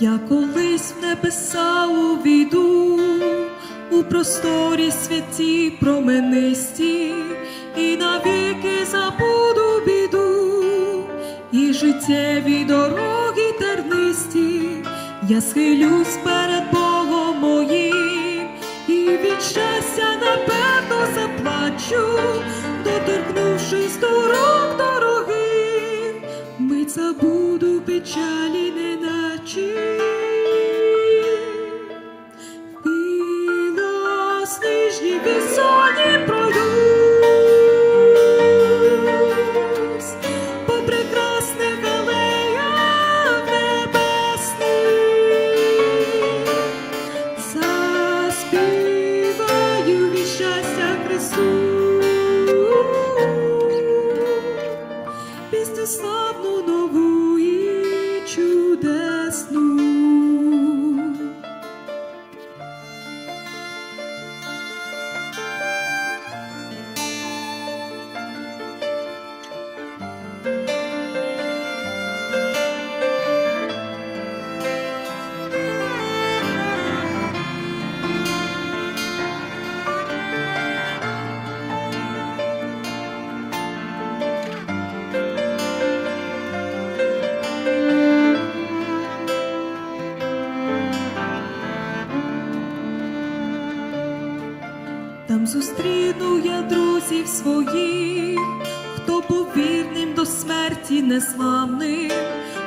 Я колись в небеса увійду, у просторі святі променисті, і навіки забуду біду, і життєві дороги тернисті, я схилюсь перед Богом моїм, і від щастя напевно заплачу, доторкнувшись до забуду печалі неначе. Білосніжні висоні пройдусь по прекрасних алеях небесних, заспіваю від щастя Христу, славну нову Там зустріну я друзів своїх, хто був вірним до смерті незламним,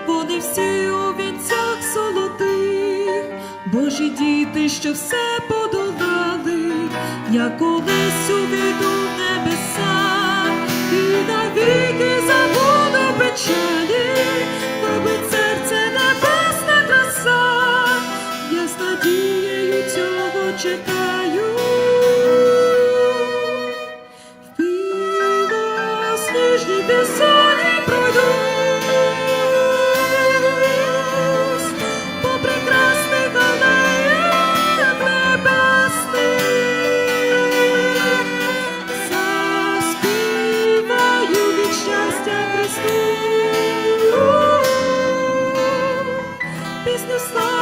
вони всі у вінцях золотих, Божі діти, що все подолали, я колись увійду в небеса, і навіки забуду печалі, пісню слава.